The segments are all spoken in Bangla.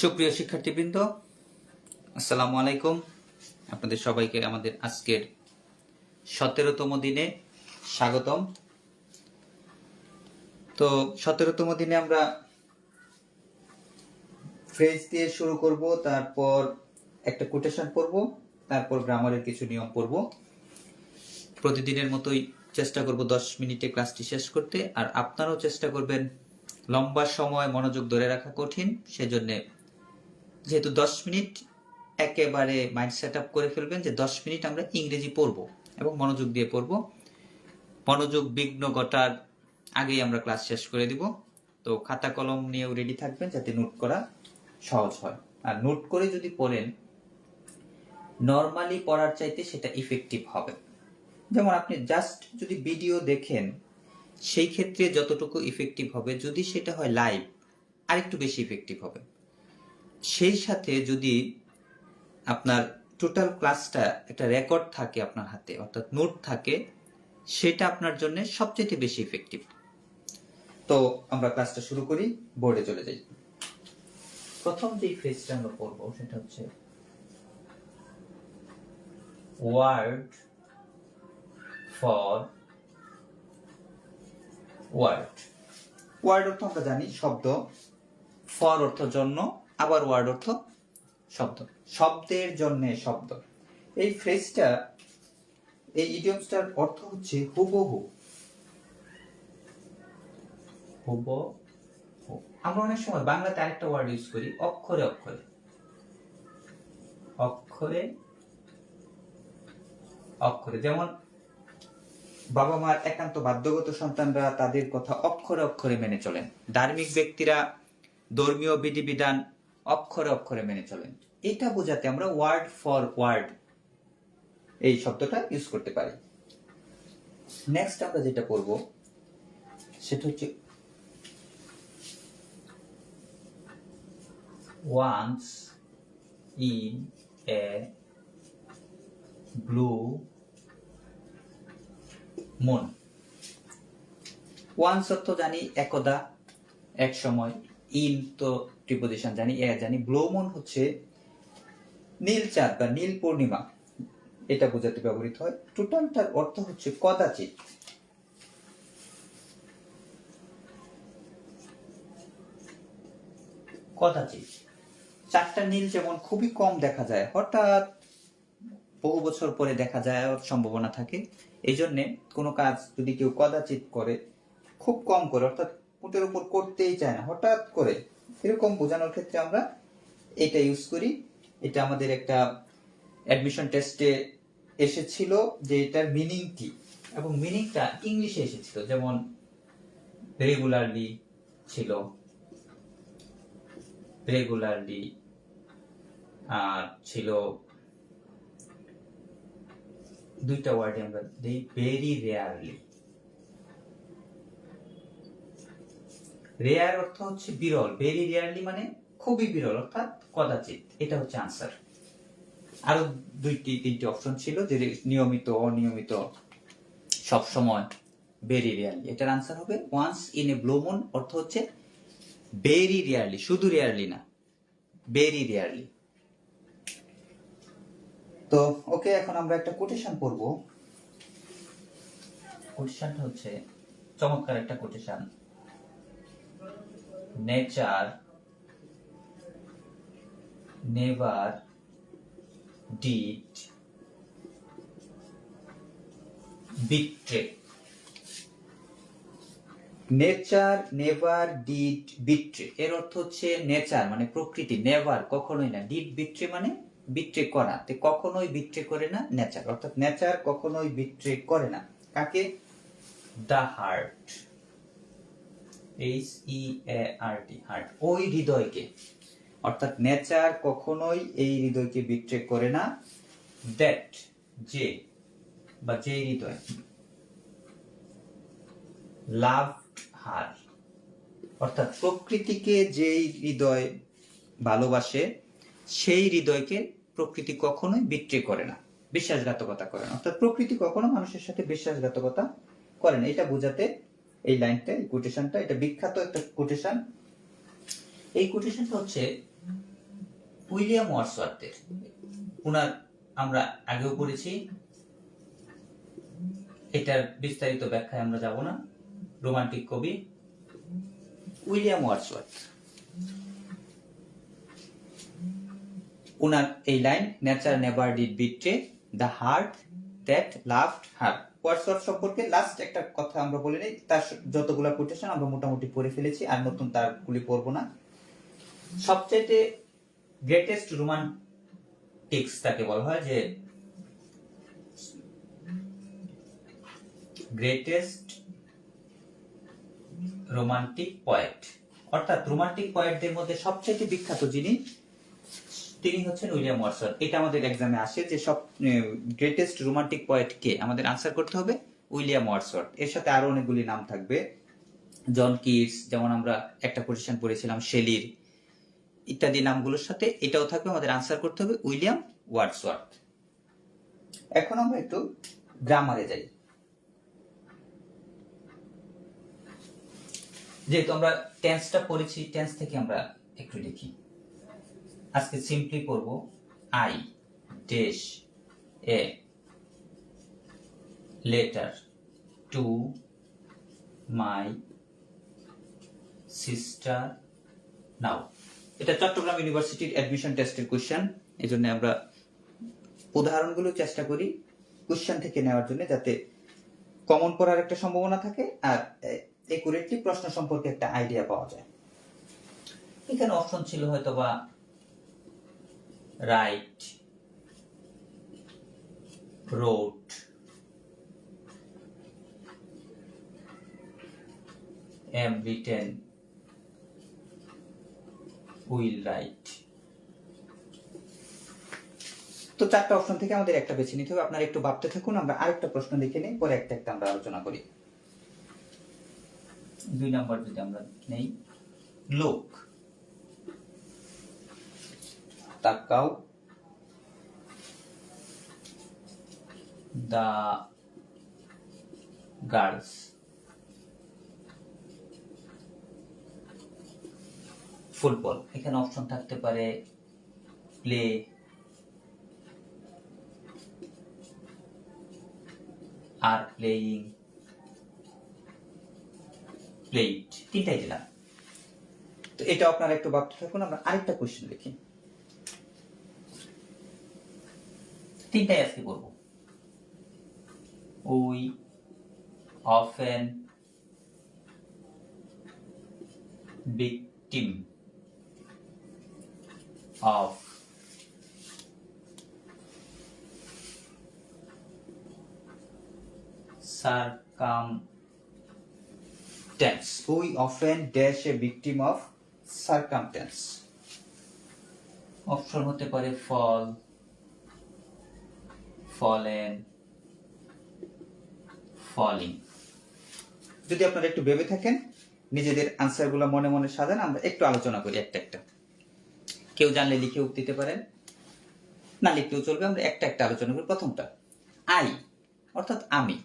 সুপ্রিয় শিক্ষার্থীবৃন্দ, আসসালামু আলাইকুম। আপনাদের সবাইকে আমাদের আজকের সতেরোতম দিনে স্বাগতম। তো সতেরোতম দিনে আমরা ফ্রেজ দিয়ে শুরু করব, তারপর একটা কোটেশন পড়ব, তারপর গ্রামারের কিছু নিয়ম পড়ব। প্রতিদিনের মতোই চেষ্টা করব দশ মিনিটে ক্লাসটি শেষ করতে, আর আপনারাও চেষ্টা করবেন লম্বা সময় মনোযোগ ধরে রাখা কঠিন, সেজন্য যেহেতু দশ মিনিট একেবারে মাইন্ড সেট আপ করে ফেলবেন যে দশ মিনিট আমরা ইংরেজি পড়ব এবং মনোযোগ দিয়ে পড়ব। মনোযোগ বিঘ্ন ঘটার আগেই আমরা ক্লাস শেষ করে দিব। তো খাতা কলম নিয়েও রেডি থাকবেন যাতে নোট করা সহজ হয়। আর নোট করে যদি পড়েন নর্মালি পড়ার চাইতে সেটা ইফেক্টিভ হবে। যেমন আপনি জাস্ট যদি ভিডিও দেখেন, সেই ক্ষেত্রে যতটুকু ইফেক্টিভ হবে, যদি সেটা হয় লাইভ আরেকটু বেশি ইফেক্টিভ হবে। সেই সাথে যদি আপনার টোটাল ক্লাসটা একটা রেকর্ড থাকে আপনার হাতে, অর্থাৎ নোট থাকে, সেটা আপনার জন্য সবচেয়ে বেশি ইফেক্টিভ তো আমরা ক্লাসটা শুরু করি বোর্ডে চলে যাই। প্রথম যে ফ্রেজটা আমরা পড়ব, সেটা হচ্ছে ওয়ার্ড ফর ওয়ার্ড ওয়ার্ড অর্থ আমরা জানি, শব্দ। ফর অর্থ জন্য। আবার ওয়ার্ড অর্থ শব্দ। শব্দের জন্য শব্দ। এই ফ্রেজটা এই ইডিয়মসটার অর্থ হচ্ছে হুবহু। হুবহু। আমরা অনেক সময় বাংলাতে আরেকটা ওয়ার্ড ইউজ করি, অক্ষরে অক্ষরে। অক্ষরে অক্ষরে। যেমন বাবা মার একান্ত বাধ্যগত সন্তানরা তাদের কথা অক্ষরে অক্ষরে মেনে চলেন। ধার্মিক ব্যক্তিরা ধর্মীয় বিধিবিধান অক্ষরে অক্ষরে মেনে চলেন। এটা বোঝাতে আমরা ওয়ার্ড ফর ওয়ার্ড এই শব্দটা ইউজ করতে পারি। নেক্সট আমরা যেটা করব, সেটা হচ্ছে once in a blue moon once অর্থ জানি একদা এক সময় ইন তো প্রিপোজিশন জানি, এ জানি ব্লোমন হচ্ছে নীল চাঁদ বা নীল পূর্ণিমা। এটা বোঝাতে ব্যবহৃত হয়। টোটালটার অর্থ হচ্ছে কদাচিৎ। কদাচিৎ। চারটা নীল যেমন খুবই কম দেখা যায়, হঠাৎ বহু বছর পরে দেখা যায় সম্ভাবনা থাকে। এই জন্যে কোনো কাজ যদি কেউ কদাচিৎ করে, খুব কম করে, অর্থাৎ পুটের উপর করতেই চায় না, হঠাৎ করে এরকম বোঝানোর ক্ষেত্রে আমরা এটা ইউজ করি। এটা আমাদের একটা অ্যাডমিশন টেস্টে এসেছিল যে এটার মিনিং কি এবং মিনিংটা ইংলিশে এসেছিল, যেমন রেগুলারলি ছিল রেগুলারলি আর ছিল, দুইটা ওয়ার্ডে আমরা দিই ভেরি রেয়ারলি রেয়ার অর্থ হচ্ছে বিরল। ভেরি রেয়ারলি মানে খুবই বিরল, অর্থাৎ কদাচিৎ। এটা হচ্ছে আনসার আরও দুইটি, তিনটি অপশন ছিল যে নিয়মিত, অনিয়মিত সব সময় ভেরি রেয়ারলি এটার আনসার হবে once in a blue moon অর্থ হচ্ছে ভেরি রেয়ারলি শুধু রেয়ারলি না ভেরি রেয়ারলি তো ওকে এখন আমরা একটা কোটেশন পড়ব। কোটেশনটা হচ্ছে, চমৎকার একটা quotation nature never did betray. Nature never did betray. এর অর্থ হচ্ছে নেচার মানে প্রকৃতি নেভার কখনোই না। ডিড বিট্রে মানে বিট্রে করা। তে কখনোই বিট্রে করে না নেচার। অর্থাৎ নেচার কখনোই বিট্রে করে না। কাকে? The heart. H E R T heart ওই হৃদয়কে। অর্থাৎ নেচার কখনোই এই হৃদয়কে বিট্রে করে না। দ্যাট যে, বা যে হৃদয়। লাভ হার অর্থাৎ প্রকৃতিকে যেই হৃদয় ভালোবাসে, সেই হৃদয়কে প্রকৃতি কখনোই বিট্রে করে না। বিশ্বাসঘাতকতা করে না। অর্থাৎ প্রকৃতি কখনো মানুষের সাথে বিশ্বাসঘাতকতা করে না। এটা বোঝাতে এই লাইনটা, এই কোটেশনটা এটা বিখ্যাত একটা কোটেশন এই কোটেশনটা হচ্ছে উইলিয়াম ওয়ার্ডসওয়ার্থের। ওনার আমরা আগেও পড়েছি। এটার বিস্তারিত ব্যাখ্যায় আমরা যাব না। রোমান্টিক কবি উইলিয়াম ওয়ার্ডসওয়ার্থ। উনার এই line nature never did betray the heart that loved her Wordsworth সম্পর্কে লাস্ট একটা কথা আমরা বলে নিই। তার যতগুলো কোটেশন আমরা মোটামুটি পড়ে ফেলেছি আর নতুন তারগুলি পড়ব না। সবচাইতে গ্রেটেস্ট রোমান্টিক্স তাকে বলা হয় যে গ্রেটেস্ট রোমান্টিক পয়েট অর্থাৎ রোমান্টিক পয়েটদের মধ্যে সবচেয়ে বিখ্যাত যিনি তিনি হচ্ছেন উইলিয়াম ওয়াটসন। এটা আমাদের এক্সামে আসে যে সব গ্রেটেস্ট রোমান্টিক পয়েট কে আমাদের আনসার করতে হবে, উইলিয়াম ওয়াটসওয়ার্থ এর সাথে আরও অনেকগুলি নাম থাকবে। জন কিটস যেমন আমরা একটা পজিশন পড়েছিলাম, শেলির। ইত্যাদি নামগুলোর সাথে এটাও থাকবে, আমাদের আনসার করতে হবে উইলিয়াম ওয়ার্ডসওয়ার্থ এখন আমরা একটু গ্রামারে যাই। যেহেতু আমরা টেন্সটা পড়েছি টেন্স থেকে আমরা একটু লিখি আজকে সিম্পলি পড়ব I dash a letter to my sister নাও এটা চট্টগ্রাম ইউনিভার্সিটির অ্যাডমিশন টেস্টের কোশ্চেন এই জন্য আমরা উদাহরণগুলো চেষ্টা করি কোশ্চেন থেকে নেওয়ার জন্য যাতে কমন পড়ার একটা সম্ভাবনা থাকে আর একুরেটলি প্রশ্ন সম্পর্কে একটা আইডিয়া পাওয়া যায়। এখানে অপশন ছিল হয়তো বা write wrote am written will write তো চারটা অপশন থেকে আমাদের একটা বেছে নিতে হবে। আপনারা একটু ভাবতে থাকুন আমরা আরেকটা প্রশ্ন দেখে নিই পরে একটা একটা আমরা আলোচনা করি। দুই নাম্বার যদি আমরা নেই লোক। তাকাও। দা গার্লস ফুটবল এখানে অপশন থাকতে পারে প্লে আর প্লেয়িং প্লেট তিনটাই দিলাম। তো এটা আপনারা একটু ভাবতে থাকুন, আমরা আরেকটা কোশ্চেন লিখি। তিনটাই আজকে করব we often victim of circumstance. We often dash a victim of circumstance. Option হতে পারে ফল ফলেন ফলিং যদি আপনারা একটু ভেবে থাকেন নিজেদের আনসারগুলো মনে মনে সাজান আমরা একটু আলোচনা করি। একটা একটা। কেউ জানলে লিখেও দিতে পারেন না লিখতেও চলবে আমরা একটা একটা আলোচনা করি। প্রথমটা আই অর্থাৎ আমি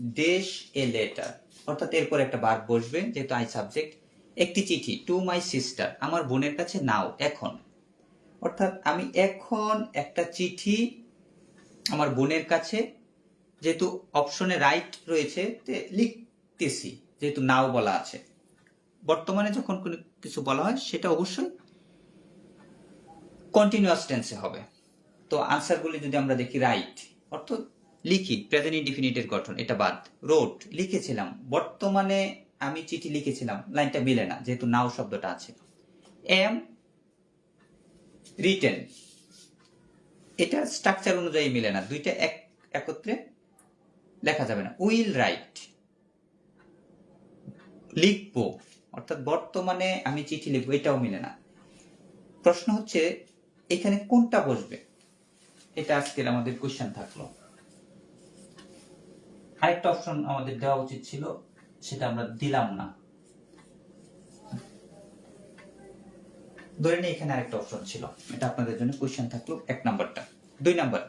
দেশ এ লেটার অর্থাৎ এরপর একটা বার বসবে যেহেতু আই সাবজেক্ট একটি চিঠি টু মাই সিস্টার আমার বোনের কাছে নাও এখন অর্থাৎ আমি এখন একটা চিঠি আমার বোনের কাছে যেহেতু অপশনে রাইট রয়েছে লিখতেছি, যেহেতু নাও বলা আছে। বর্তমানে যখন কোনো কিছু বলা হয়, সেটা অবশ্যই কন্টিনিউয়াস টেন্সে হবে। তো আনসারগুলি যদি আমরা দেখি রাইট অর্থ লিখি প্রেজেন্ট ইনডিফিনিটের গঠন, এটা বাদ। রোড লিখেছিলাম। বর্তমানে আমি চিঠি লিখেছিলাম লাইনটা মিলে না, যেহেতু নাও শব্দটা আছে। এম রিটেন এটা স্ট্রাকচার অনুযায়ী মিলে না, দুইটা এক, একত্রে লেখা যাবে না। উইল রাইট লিখব, অর্থাৎ বর্তমানে আমি চিঠি লিখব, এটাও মিলে না। প্রশ্ন হচ্ছে, এখানে কোনটা বসবে? এটা আজকের আমাদের কোয়েশ্চেন থাকল। আরেকটা অপশন আমাদের দেওয়া উচিত ছিল, সেটা আমরা দিলাম না। ধরে নিই এখানে আরেকটা অপশন ছিল। এটা আপনাদের জন্য কোয়েশ্চেন থাকল এক নাম্বারটা। দুই নাম্বার।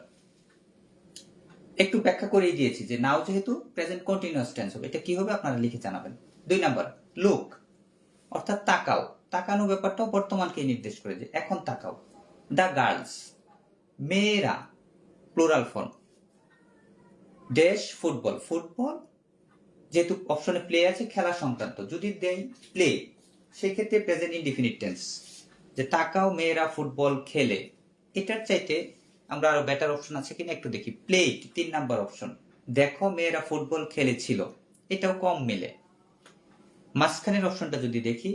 একটু ব্যাখ্যা করেই দিয়েছি যে নাও যেহেতু প্রেজেন্ট কন্টিনিউয়াস টেন্স হবে, এটা কি হবে আপনারা লিখে জানাবেন। দুই নাম্বার লুক অর্থাৎ তাকাও। তাকানো ব্যাপারটাও বর্তমানকে নির্দেশ করে যে এখন তাকাও। দ্য গার্লস মেয়েরা plural form dash football. Football যেহেতু অপশনে প্লে আছে, খেলা সংক্রান্ত। যদি দেয় প্লে সেক্ষেত্রে প্রেজেন্ট ইনডিফিনিট টেন্স যে তাকাও মেয়েরা ফুটবল খেলে, এটার চাইতে আমরা আরও বেটার অপশন আছে কিনা একটু দেখি। প্লেট তিন নাম্বার অপশন দেখো মেয়েরা ফুটবল খেলেছিল, এটাও কম মিলে। মাঝখানের অপশনটা যদি দেখি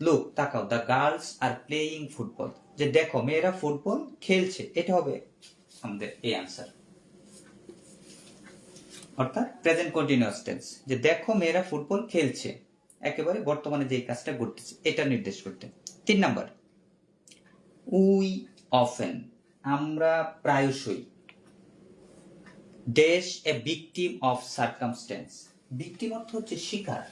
লুক তাকাও the girls are playing football যে দেখো মেয়েরা ফুটবল খেলছে, এটা হবে আমাদের এই আনসার অর্থাৎ প্রেজেন্ট কন্টিনিউয়াস টেন্স যে দেখো মেয়েরা ফুটবল খেলছে, একেবারে বর্তমানে যে কাজটা ঘটতেছে এটা নির্দেশ করতে। তিন নাম্বার উই অফেন। আমরা প্রায়শই dash a victim of circumstance victim অর্থ হচ্ছে শিকার।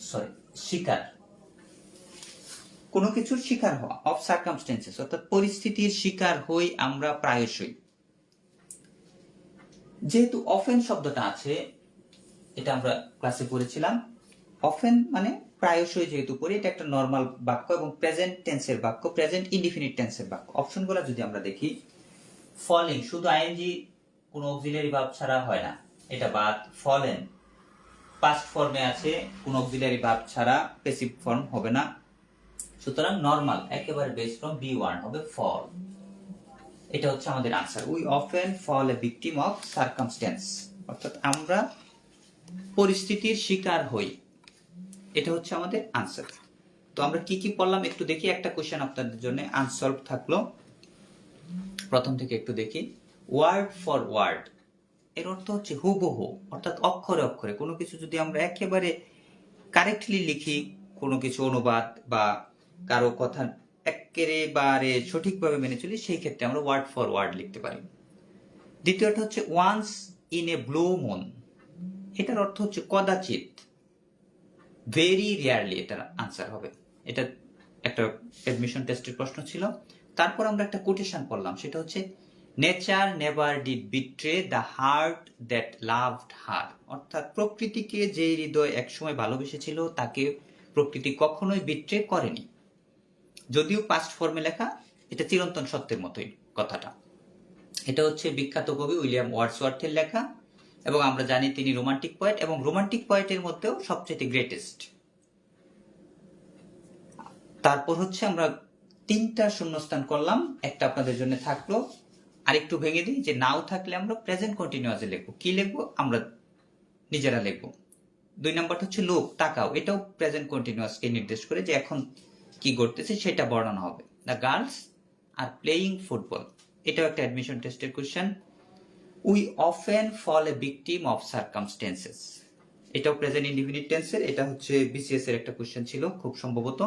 সরি শিকার। কোনো কিছুর শিকার হওয়া অফ সার্কামস্টেন্সেস অর্থাৎ পরিস্থিতির শিকার হই আমরা প্রায়শই। যেহেতু অফেন শব্দটা আছে, এটা আমরা ক্লাসে পড়েছিলাম। অফেন মানে প্রায়শই যেহেতু পড়ি, এটা একটা নর্মাল বাক্য এবং প্রেজেন্ট টেন্সের বাক্য প্রেজেন্ট ইনডিফিনিট টেন্সের বাক্য। অপশনগুলো যদি আমরা দেখি ফলিং শুধু আইএনজি কোনো অক্সিলারি ভাব ছাড়া হয় না, এটা বাদ ফলেন পাস্ট ফর্মে আছে, কোনো অক্সিলারি ভাব ছাড়া পেসিভ ফর্ম হবে না। সুতরাং নর্মাল একেবারে বেস ফ্রম বি ওয়ান হবে ফল এটা হচ্ছে আমাদের answer we often fall a victim of circumstance অর্থাৎ আমরা পরিস্থিতির শিকার হই। এটা হচ্ছে আমাদের আনসার তো আমরা কি কি পড়লাম একটু দেখি, একটা কোশ্চেন আপনাদের জন্য আনসলভ থাকল। প্রথম থেকে একটু দেখি। ওয়ার্ড ফর ওয়ার্ড এর অর্থ হচ্ছে হুবহু, অর্থাৎ অক্ষরে অক্ষরে। কোনো কিছু যদি আমরা একেবারে কারেক্টলি লিখি, কোনো কিছু অনুবাদ বা কারও কথা একেবারে সঠিকভাবে মেনে চলি, সেই ক্ষেত্রে আমরা ওয়ার্ড ফর ওয়ার্ড লিখতে পারি। দ্বিতীয়টা হচ্ছে once in a blue moon এটার অর্থ হচ্ছে কদাচিৎ ভেরি রেয়ারলি এটার আনসার হবে। এটা একটা অ্যাডমিশন টেস্টের প্রশ্ন ছিল। তারপর আমরা একটা কোটেশন পড়লাম, সেটা হচ্ছে nature never did betray the heart that loved her অর্থাৎ প্রকৃতিকে যে হৃদয় একসময় ভালোবেসেছিল, তাকে প্রকৃতি কখনোই বিট্রে করেনি। যদিও পাস্ট ফর্মে লেখা, এটা চিরন্তন সত্যের মতোই কথাটা। এটা হচ্ছে বিখ্যাত কবি উইলিয়াম ওয়ার্ডসওয়ার্থের লেখা এবং আমরা জানি তিনি রোমান্টিক পয়েট এবং রোমান্টিক পয়েটের মধ্যেও সবচেয়ে গ্রেটেস্ট তারপর হচ্ছে আমরা তিনটা শূন্যস্থান করলাম, একটা আপনাদের জন্য থাকল, আরেকটু ভেঙে দিই, যে নাও থাকলে আমরা প্রেজেন্ট কন্টিনিউয়াসে লিখব। কি লিখব? আমরা নিজেরা লিখব। দুই নাম্বারটা হচ্ছে লোক, তাকাও, এটাও প্রেজেন্ট কন্টিনিউয়াসকে নির্দেশ করে যে এখন কি ঘটতেছে, সেটা বর্ণনা হবে। The girls are playing football এটাও একটা অ্যাডমিশন টেস্টের question we often fall a victim of circumstances. এটাও প্রেজেন্ট ইন্ডিফিনিট টেন্সের, এটা হচ্ছে বিসিএস এর একটা কোয়েশ্চেন ছিল, খুব সম্ভবত।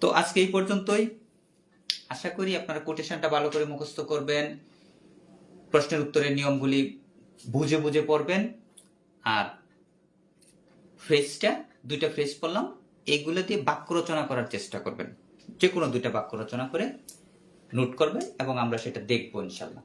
তো আজকে এই পর্যন্তই। আশা করি আপনারা কোটেশনটা ভালো করে মুখস্থ করবেন, প্রশ্নের উত্তরের নিয়মগুলি বুঝে বুঝে পড়বেন, আর ফ্রেজটা, দুইটা ফ্রেজ পড়লাম এইগুলো দিয়ে বাক্য রচনা করার চেষ্টা করবেন। যে কোনো দুইটা বাক্য রচনা করে নোট করবেন এবং আমরা সেটা দেখব ইনশাল্লাহ।